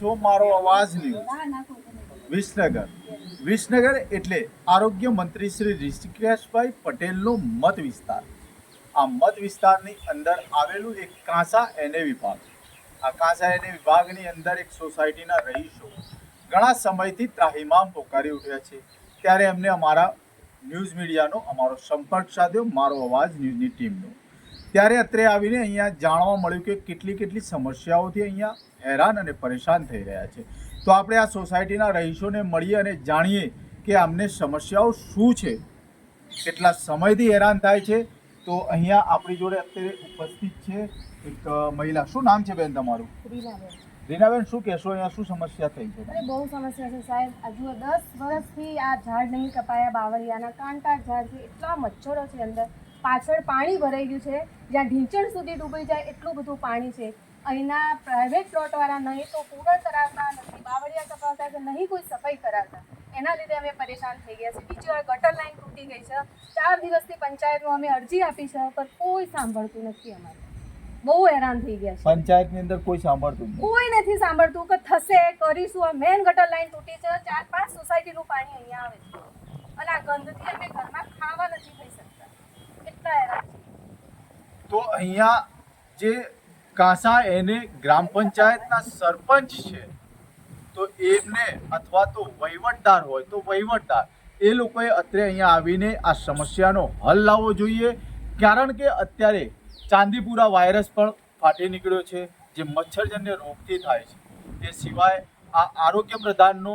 છો મારો અવાજ ન્યૂઝ વિસનગર. વિસનગર એટલે આરોગ્ય મંત્રી શ્રી ઋષિકેશભાઈ પટેલનો મત વિસ્તાર. આ મત વિસ્તારની અંદર આવેલું એક કાંસા એને વિભાગ. આ કાંસા એને વિભાગની અંદર એક સોસાયટીના રહીશો ઘણા સમયથી ત્રાહિમામ પોકારી ઉઠ્યા છે. ત્યારે એમને અમારા ન્યૂઝ મીડિયાનો અમારો સંપર્ક સાધ્યો મારો અવાજ ન્યૂઝની ટીમનો. ત્યારે અત્રે આવીને અહીંયા જાણવા મળ્યું કે કેટલી કેટલી સમસ્યાઓથી અહીંયા હેરાન અને પરેશાન થઈ રહ્યા છે. તો આપણે આ સોસાયટીના રહીશોને મળીએ અને જાણીએ કે આમને સમસ્યાઓ શું છે. કેટલા સમયથી હેરાન થાય છે. તો અહીંયા આપણી જોડે અત્યારે ઉપસ્થિત છે એક મહિલા. શું નામ છે બેન તમારું? રીનાબેન. શું કહેશો અહીંયા? શું સમસ્યા થઈ છે? અરે બહુ સમસ્યા છે સાહેબ. હજુ દસ વર્ષથી આ ઝાડ નહીં કપાયા બાવળિયાના કાંટા ઝાડ છે એટલા મચ્છરો છે અંદર. પાછળ પાણી ભરાઈ ગયું છે. જ્યાં ઢીંચણ સુધી ડૂબી જાય એટલું બધું પાણી છે. અહીંના પ્રાઇવેટ પ્લોટવાળા નહીં તો પૂરણ કરાવતા નથી. બાવળિયા કપાવતા કે નહીં કોઈ સફાઈ કરાવતા. એના લીધે અમે પરેશાન થઈ ગયા છે બીજી વાર ગટર લાઈન તૂટી ગઈ છે. ચાર દિવસથી પંચાયતમાં અમે અરજી આપી છે પણ કોઈ સાંભળતું નથી અમારે. બહુ હેરાન થઈ ગયા છે પંચાયતની અંદર કોઈ સાંભળતું નથી. કોઈ નથી સાંભળતું કે થશે કરીશું. આ મેન ગટર લાઈન તૂટી છે. ચાર પાંચ સોસાયટીનું પાણી અહીંયા આવે છે. અને આ ગંદથી અમે ઘરમાં ખાવા નથી થઈ શકતા. તો અહીંયા જે કાંસા એને ગ્રામ પંચાયતના સરપંચ છે, તો એમને અથવા તો વહીવટદાર હોય, તો વહીવટદાર, એ લોકોએ અત્યારે અહીંયા આવીને આ સમસ્યાનો હલ લાવવો જોઈએ. કારણ કે અત્યારે ચાંદીપુરા વાયરસ પણ ફાટી નીકળ્યો છે, જે મચ્છરજન્ય રોગથી થાય છે. એ સિવાય આ આરોગ્ય પ્રધાનનો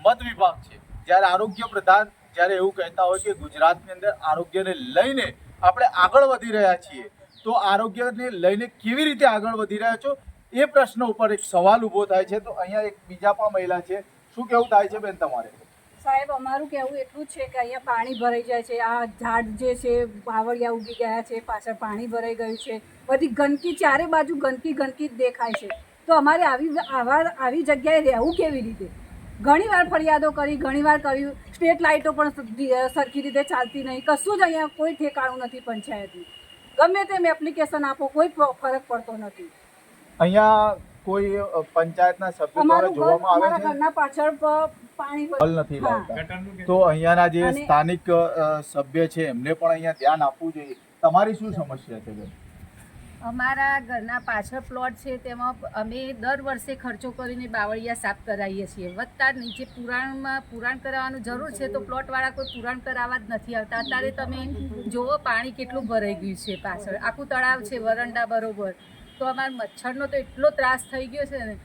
મત વિભાગ છે. જ્યારે આરોગ્ય પ્રધાન જ્યારે એવું કહેતા હોય કે ગુજરાતની અંદર આરોગ્યને લઈને આપણે આગળ વધી રહ્યા છીએ, તો આરોગ્યને લઈને કેવી રીતે આગળ વધી રહ્યા છો? એ પ્રશ્ન ઉપર એક સવાલ ઊભો થાય છે. તો અહીંયા એક બીજા પણ મહિલા છે. શું કેવું થાય છે બેન તમારે? સાહેબ, અમારું કહેવું એટલું જ છે કે અહીંયા પાણી ભરાઈ જાય છે. આ ઝાડ જે છે બાવળિયા ઉગી ગયા છે, પાછળ પાણી ભરાઈ ગયું છે. બધી ગંદકી, ચારે બાજુ ગંદકી ગંદકી જ દેખાય છે. તો અમારે આવી, આવા, આવી જગ્યાએ રહેવું કેવી રીતે? ઘણીવાર ફરિયાદો કરી ઘણીવાર કર્યું સ્ટ્રીટ લાઇટો પણ સરખી રીતે ચાલતી નહીં. કશું જ અહીંયા કોઈ ઠેકાણું નથી પંચાયતનું. ગમે તેમ એપ્લિકેશન આપો કોઈ ફરક પડતો નથી. અહીંયા કોઈ પંચાયતના સભ્યો દ્વારા જોવામાં આવે છે? ઘરના પાછળ પાણી હલ નથી. લાવતા તો અહીંયાના જે સ્થાનિક સભ્ય છે એમને પણ અહીંયા ધ્યાન આપવું જોઈએ. તમારી શું સમસ્યા છે બેન? અમારા ઘરના પાછળ પ્લોટ છે તેમાં અમે દર વર્ષે ખર્ચો કરીને બાવળિયા સાફ કરાવીએ છીએ. વત્તા નીચે પુરાણમાં પુરાણ કરાવવાનું જરૂર છે તો પ્લોટવાળા કોઈ પુરાણ કરાવવા જ નથી આવતા. અત્યારે તમે જુઓ પાણી કેટલું ભરાઈ ગયું છે પાછળ. આખું તળાવ છે વરંડા બરોબર. તો અમારા મચ્છરનો તો એટલો ત્રાસ થઈ ગયો છે ને.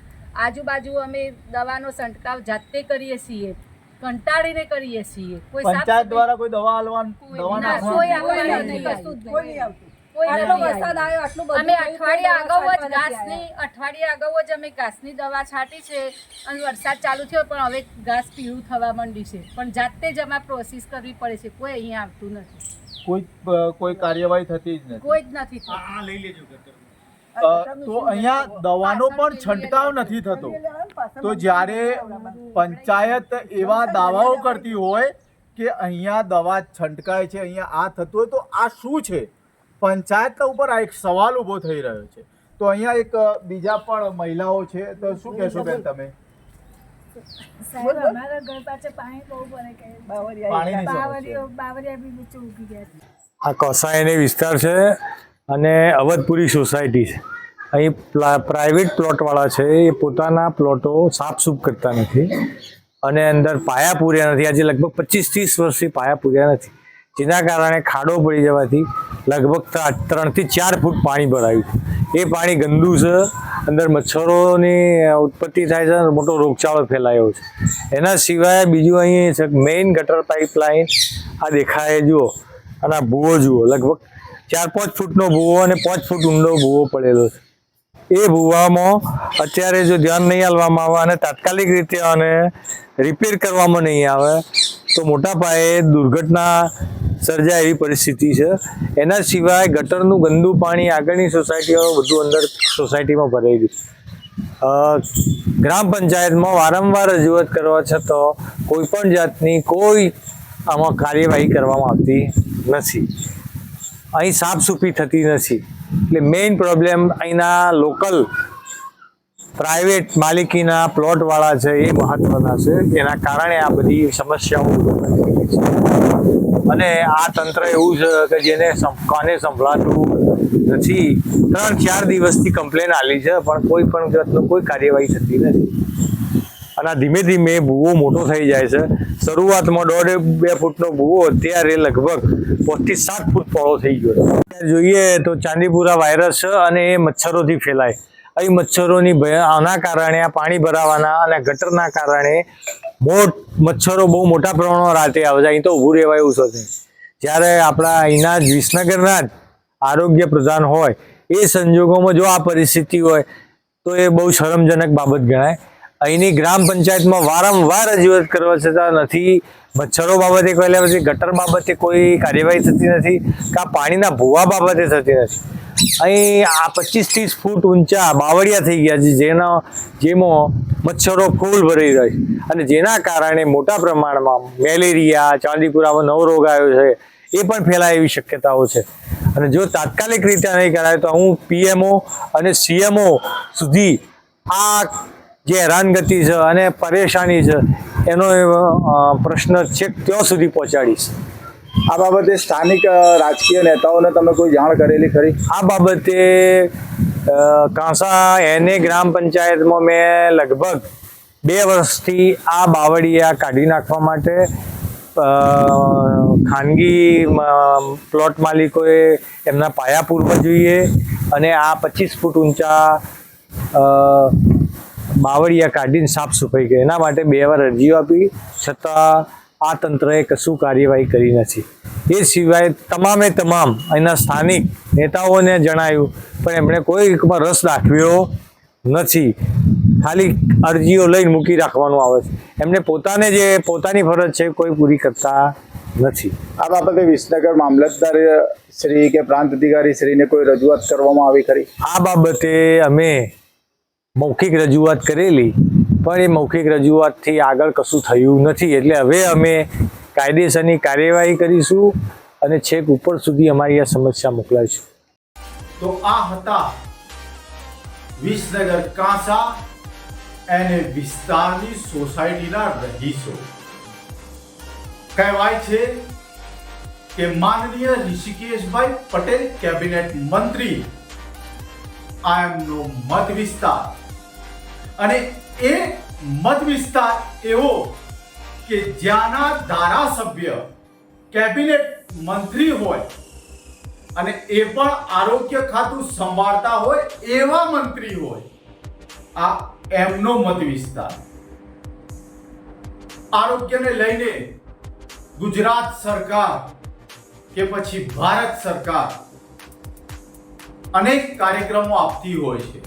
આજુબાજુ અમે દવાનો છંટકાવ જાતે કરીએ છીએ કંટાળીને કરીએ છીએ. કોઈ પંચાયત દ્વારા કોઈ દવા હાલવાનું કોઈ દવા આટલો વરસાદ આવ્યો. આટલું બધું અમે અઠવાડિયા અગાઉ જ ઘાસની અઠવાડિયા અગાઉ જ અમે ઘાસની દવા છાંટી છે અને વરસાદ ચાલુ થયો પણ હવે ઘાસ પીળું થવા માંડી છે. પણ જાતે જ અમારે પ્રોસેસ કરવી પડે છે. કોઈ અહીંયા આવતું નથી. કોઈ કોઈ કાર્યવાહી થતી જ નથી. કોઈ જ નથી તો અહીંયા દવાનો પણ છંટકાવ નથી થતો. તો જ્યારે પંચાયત એવા દાવાઓ કરતી હોય કે અહીંયા દવા છંટકાય છે અહીંયા આ થતું હોય તો આ શું છે? પંચાયતના ઉપર આ એક સવાલ ઊભો થઈ રહ્યો છે. તો અહીંયા એક બીજા પણ મહિલાઓ છે તો શું કહેશો બેન તમે? અમારા ઘર પાસે પાણી બહુ ભરાઈ ગયું પાણીની સમસ્યા. બાવરીઓ બાવરિયા બી નીચે ઉગી ગયા આ કોસાયની વિસ્તાર છે અને અવધપુરી સોસાયટી છે. અહીં પ્રાઇવેટ પ્લોટવાળા છે એ પોતાના પ્લોટો સાફસૂફ કરતા નથી અને અંદર પાયા પૂર્યા નથી. આજે લગભગ પચીસ ત્રીસ વર્ષથી પાયા પૂર્યા નથી. જેના કારણે ખાડો પડી જવાથી લગભગ ત્ર- ત્રણથી ચાર ફૂટ પાણી ભરાયું. એ પાણી ગંદુ છે, અંદર મચ્છરોની ઉત્પત્તિ થાય છે અને મોટો રોગચાળો ફેલાયો છે. એના સિવાય બીજું અહીં મેઇન ગટર પાઇપલાઇન આ દેખાય, જુઓ. અને આ ભૂવો જુઓ, લગભગ ચાર પાંચ ફૂટનો ભૂવો અને પાંચ ફૂટ ઊંડો ભૂવો પડેલો છે. એ ભૂવામાં અત્યારે જો ધ્યાન નહીં આપવામાં આવે અને તાત્કાલિક રીતે આને રિપેર કરવામાં નહીં આવે, તો મોટા પાયે દુર્ઘટના સર્જાય એવી પરિસ્થિતિ છે. એના સિવાય ગટરનું ગંદુ પાણી આગળની સોસાયટીઓ બધું અંદર સોસાયટીમાં ભરાઈ ગયું. ગ્રામ પંચાયતમાં વારંવાર રજૂઆત કરવા છતાં કોઈ પણ જાતની કોઈ આમાં કાર્યવાહી કરવામાં આવતી નથી. અહીં સાફ સૂફી થતી નથી. એટલે મેઇન પ્રોબ્લેમ અહીંના લોકલ પ્રાઇવેટ માલિકીના પ્લોટવાળા છે એ મહત્વના છે. એના કારણે આ બધી સમસ્યાઓ છે. અને આ તંત્ર એવું છે કે જેને કોને સંભળાતું નથી. ત્રણ, ચાર દિવસથી કમ્પ્લેન આલી છે, પણ કોઈ પણ જાતનું કોઈ કાર્યવાહી થતી નથી. અને ધીમે ધીમે ભૂવો મોટો થઈ જાય છે. શરૂઆતમાં દોઢ બે ફૂટનો ભૂવો, અત્યારે લગભગ પાંચથી સાત ફૂટ પહોળો થઈ ગયો જોઈએ તો ચાંદીપુરા વાયરસ છે અને એ મચ્છરોથી ફેલાય. અહીં મચ્છરોની આના કારણે આ પાણી ભરાવાના અને ગટરના કારણે મોટ મચ્છરો, બહુ મોટા પ્રમાણમાં રાતે આવે છે. અહીં તો ઊભું રહેવાય એવું છે. જ્યારે આપણા અહીંના જ વિસનગરના જ આરોગ્ય પ્રધાન હોય, એ સંજોગોમાં જો આ પરિસ્થિતિ હોય, તો એ બહુ શરમજનક બાબત ગણાય. અહીંની ગ્રામ પંચાયતમાં વારંવાર રજૂઆત કરવા છતાં નથી. મચ્છરો બાબતે કોઈ ગટર બાબતે કોઈ કાર્યવાહી થતી નથી. કે પાણીના ભૂવા બાબતે થતી નથી. અહીં આ પચીસ ત્રીસ ફૂટ ઊંચા બાવળિયા થઈ ગયા છે, જેના જેમાં મચ્છરો ફૂલ ભરી રહે છે. અને જેના કારણે મોટા પ્રમાણમાં મેલેરિયા, ચાંદીપુરામાં નવો રોગ આવ્યો છે, એ પણ ફેલાય એવી શક્યતાઓ છે. અને જો તાત્કાલિક રીતે નહીં કરાય, તો હું પીએમઓ અને સીએમઓ સુધી આ જે હેરાનગતિ છે અને પરેશાની છે, એનો પ્રશ્ન છેક ત્યાં સુધી પહોંચાડીશ. આ બાબતે સ્થાનિક રાજકીય નેતાઓને તમે કોઈ જાણ કરેલી ખરી? આ બાબતે કાંસા એને ગ્રામ પંચાયતમાં મેં લગભગ બે વર્ષથી આ બાવળિયા કાઢી નાખવા માટે ખાનગી પ્લોટ માલિકોએ એમના પાયા પૂરવા જોઈએ અને આ પચીસ ફૂટ ઊંચા બાવળિયા કાઢીને સાફ સફાઈ કરી. એના માટે બે વાર અરજીઓ આપી. છતાં આ તંત્રએ કશું કાર્યવાહી કરી નથી. એ સિવાય તમામે તમામ અહીંના સ્થાનિક નેતાઓને જણાયું પણ એમણે કોઈ રસ દાખવ્યો નથી. ખાલી અરજીઓ લઈને મૂકી રાખવાનું આવે છે. એમને પોતાને જે પોતાની ફરજ છે કોઈ પૂરી કરતા નથી. આ બાબતે વિસનગર મામલતદાર શ્રી કે પ્રાંત અધિકારી શ્રીને કોઈ રજૂઆત કરવામાં આવી ખરી? આ બાબતે અમે મૌખિક રજૂઆત કરેલી. પણ એ મૌખિક રજૂઆતથી આગળ કશું થયું નથી. એટલે હવે અમે કાયદેસરની કાર્યવાહી કરીશું અને છેક ઉપર સુધી અમારી આ સમસ્યા મોકલાવીશું. તો આ હતા વિસનગર કાંસા અને વિસ્તારની સોસાયટીના રહીશો. કહેવાય છે કે માનનીય ઋષિકેશભાઈ પટેલ, કેબિનેટ મંત્રી. આ એમનો મત વિસ્તાર. અને એ મત વિસ્તાર એવો કે જ્યાંના ધારાસભ્ય, કેબિનેટ મંત્રી હોય અને એ પણ આરોગ્ય ખાતું સંભાળતા હોય એવા મંત્રી હોય, આ એમનો મત વિસ્તાર. આરોગ્યને લઈને ગુજરાત સરકાર કે પછી ભારત સરકાર અનેક કાર્યક્રમો આપતી હોય છે.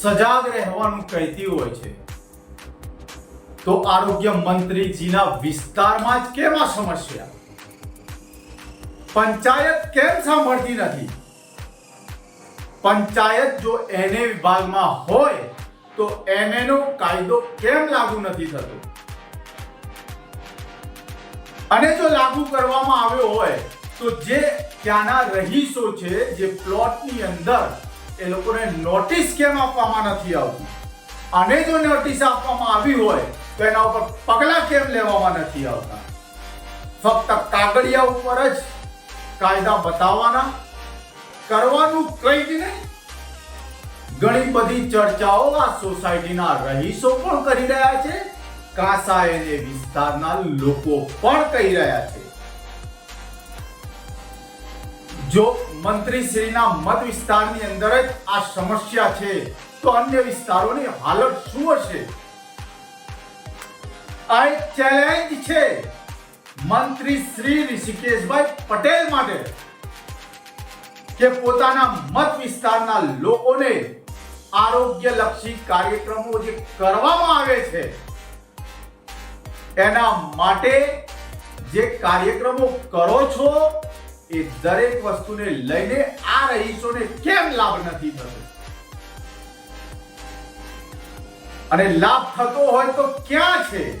સજાગ રહેવાનું કહેતી હોય છે. તો આરોગ્ય મંત્રીજીના વિસ્તારમાં જ કેમ આ સમસ્યા? પંચાયત કેમ સાંભળતી નથી? પંચાયત જો એને વિભાગમાં હોય, તો એમએનો કાયદો કેમ લાગુ નથી થતો? અને જો લાગુ કરવામાં આવ્યો હોય, તો જે ત્યાંના રહીશો છે, જે પ્લોટની અંદર એ લોકોને નોટિસ કેમ આપવામાં નથી આવતી? અને જો નોટિસ આપવામાં આવી હોય, તો એના ઉપર પગલાં કેમ લેવામાં નથી આવતા? ફક્ત કાગળિયા ઉપર જ કાયદા બતાવવાના, કરવાનું કંઈ જ નહીં. ઘણી બધી ચર્ચાઓ આ સોસાયટીના રહીશો પણ કરી રહ્યા છે. કાંસા એ વિસ્તારના લોકો પણ કહી રહ્યા છે. જો મંત્રીશ્રીના મત વિસ્તારની અંદર જ આ સમસ્યા છે. તો અન્ય વિસ્તારોની હાલત શું હશે? આ એક ચેલેન્જ છે. મંત્રી શ્રી ઋષિકેશભાઈ પટેલ માટે કે પોતાના મત વિસ્તારના લોકોને આરોગ્યલક્ષી કાર્યક્રમો જે કરવામાં આવે છે, એના માટે જે કાર્યક્રમો કરો છો એ દરેક વસ્તુને લઈને આ રહીશોને કેમ લાભ નથી થતો? અને લાભ થતો હોય તો ક્યાં છે?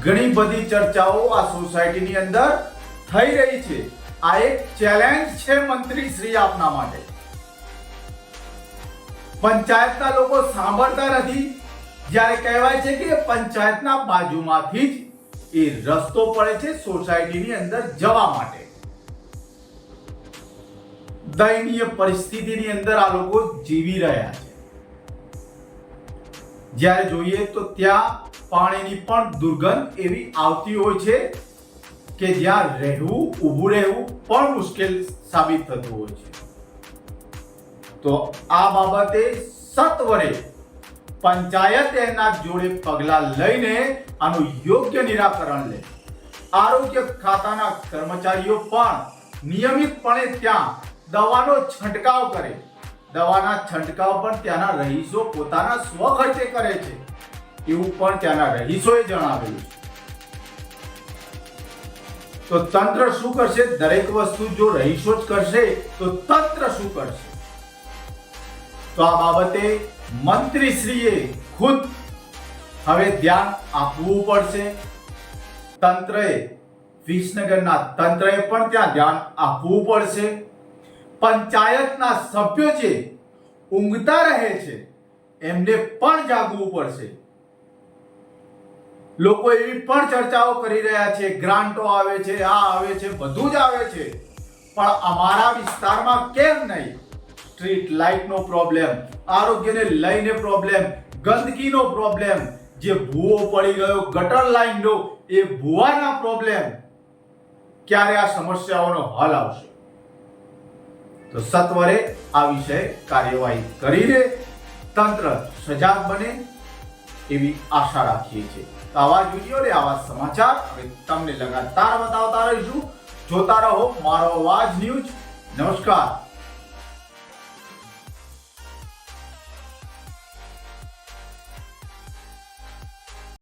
ઘણી બધી ચર્ચાઓ આ સોસાયટીની અંદર થઈ રહી છે. આ એક ચેલેન્જ છે મંત્રી શ્રી આપના માટે. પંચાયતના લોકો સાંભળતા નથી. જ્યારે કહેવાય છે કે પંચાયતના બાજુમાંથી જ એ રસ્તો પડે છે સોસાયટીની અંદર જવા માટે. દયનીય પરિસ્થિતિની અંદર આ લોકો જીવી રહ્યા છે. જ્યારે જોઈએ તો ત્યાં પાણીની પણ દુર્ગંધ એવી આવતી હોય છે કે જ્યાં રહેવું, ઊભું રહેવું પણ મુશ્કેલ સાબિત થતું હોય છે. તો આ બાબતે સત્વરે પંચાયત એના જોડે પગલાં લઈને આનું યોગ્ય નિરાકરણ લે. આરોગ્ય ખાતાના કર્મચારીઓ પણ નિયમિતપણે ત્યાં દવાનો છંટકાવ કરે. દવાના છંટકાવ પણ ત્યાંના રહીશો પોતાના સ્વખર્ચે કરે છે. એવું પણ ત્યાંના રહીશોએ જણાવેલું તો તંત્ર શું કરશે? દરેક વસ્તુ જો રહીશો જ કરશે, તો તંત્ર શું કરશે? તો આ બાબતે મંત્રીશ્રીએ ખુદ હવે ધ્યાન આપવું પડશે. તંત્રએ, વિસનગરના તંત્રએ પણ ત્યાં ધ્યાન આપવું પડશે. પંચાયતના સભ્યો જે ઊંઘતા રહે છે, એમને પણ જાગવું પડશે. લોકો એવી પણ ચર્ચાઓ કરી રહ્યા છે, ગ્રાન્ટો આવે છે, આ આવે છે, બધું જ આવે છે. પણ અમારા વિસ્તારમાં કેમ નહીં? સ્ટ્રીટ લાઇટનો પ્રોબ્લેમ, આરોગ્યને લઈને પ્રોબ્લેમ, ગંદકીનો પ્રોબ્લેમ, જે ભૂવો પડી ગયો, ગટર લાઈનનો એ ભૂવાના પ્રોબ્લેમ, ક્યારે આ સમસ્યાઓનો હલ આવશે? તો સત્વરે આ વિષય કાર્યવાહી કરીને તંત્ર સજાગ બને એવી આશા રાખીએ છીએ. આવા જ વીડિયો ને આવા સમાચાર હવે તમને લગાતાર બતાવતા રહીશું. જોતા રહો મારો અવાજ ન્યૂઝ. નમસ્કાર.